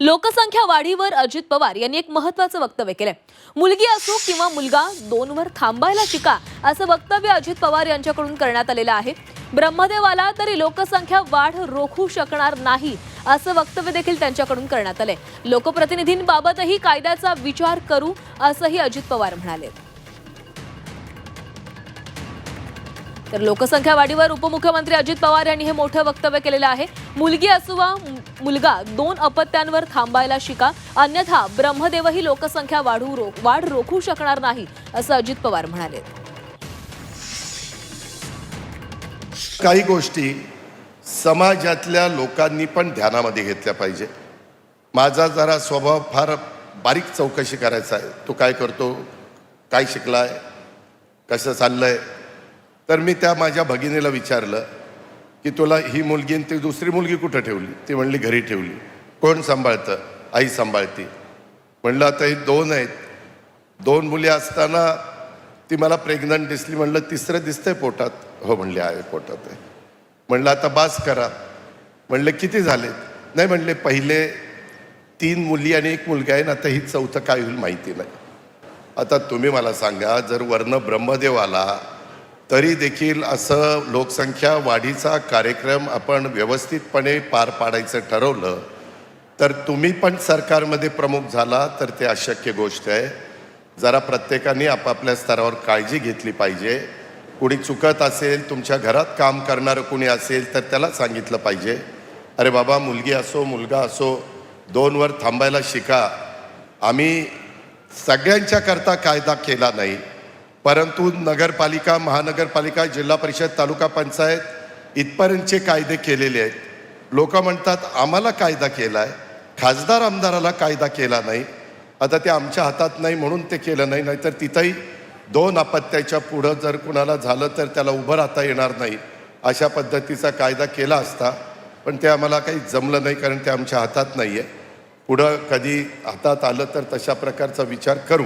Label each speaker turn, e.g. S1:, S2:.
S1: लोकसंख्या वाढीवर अजित पवार यांनी एक महत्वाचं वक्तव्य केलंय. मुलगी असो किंवा मुलगा दोनवर थांबायला शिका असं वक्तव्य अजित पवार यांच्याकडून करण्यात आलेलं आहे. ब्रह्मदेव आला तरी लोकसंख्या वाढ रोखू शकणार नाही असं वक्तव्य देखील त्यांच्याकडून करण्यात आलंय. लोकप्रतिनिधींबाबतही कायद्याचा विचार करू असंही अजित पवार म्हणाले. तर लोकसंख्या वाढीवर उपमुख्यमंत्री अजित पवार यांनी हे मोठं वक्तव्य केलेलं आहे. मुलगी असो वा मुलगा दोन अपत्यांवर थांबायला शिका. अन्यथा ब्रह्मदेवही लोकसंख्या वाढू रो वाढ रोखू शकणार नाही असं अजित पवार म्हणाले.
S2: काही गोष्टी समाजातल्या लोकांनी पण ध्यानामध्ये घेतल्या पाहिजे. माझा जरा स्वभाव फार बारीक चौकशी करायचा आहे. तो काय करतो काय शिकलाय कसं चाललंय? तर मी त्या माझ्या भगिनीला विचारलं की तुला ही मुलगी आणि ती दुसरी मुलगी कुठं ठेवली? ती म्हणली घरी ठेवली. कोण सांभाळतं? आई सांभाळती. म्हणलं आता ही दोन आहेत. दोन मुली असताना ती मला प्रेग्नंट दिसली. म्हणलं तिसरं दिसतंय पोटात. हो म्हणले आहे पोटात आहे. म्हणलं आता बास करा. म्हणलं किती झालेत? नाही म्हणले पहिले तीन मुली आणि एक मुलगा आहे ना आता ही चौथं काय होईल माहिती नाही. आता तुम्ही मला सांगा जर वर्ण ब्रह्मदेव आला तरी देखील असं लोकसंख्या वाढीचा कार्यक्रम आपण व्यवस्थितपणे पार पाडायचं ठरवलं तर तुम्ही पण सरकारमध्ये प्रमुख झाला तर ते अशक्य गोष्ट आहे. जरा प्रत्येकाने आपापल्या स्तरावर काळजी घेतली पाहिजे. कुणी चुकत असेल तुमच्या घरात काम करणारं कुणी असेल तर त्याला सांगितलं पाहिजे. अरे बाबा मुलगी असो मुलगा असो दोनवर थांबायला शिका. आम्ही सगळ्यांच्याकरता कायदा केला नाही. परंतु नगरपालिका महानगरपालिका जिल्हा परिषद तालुका पंचायत इथपर्यंतचे कायदे केलेले आहेत. लोक म्हणतात आम्हाला कायदा केला आहे खासदार आमदाराला कायदा केला नाही. आता ते आमच्या हातात नाही म्हणून ते केलं नाही. नाहीतर तिथंही दोन अपत्याच्या पुढं जर कुणाला झालं तर त्याला उभं राहता येणार नाही. अशा पद्धतीचा कायदा केला असता पण ते आम्हाला काही जमलं नाही कारण ते आमच्या हातात नाही आहे पुढं कधी हातात आलं तर तशा प्रकारचा विचार करू.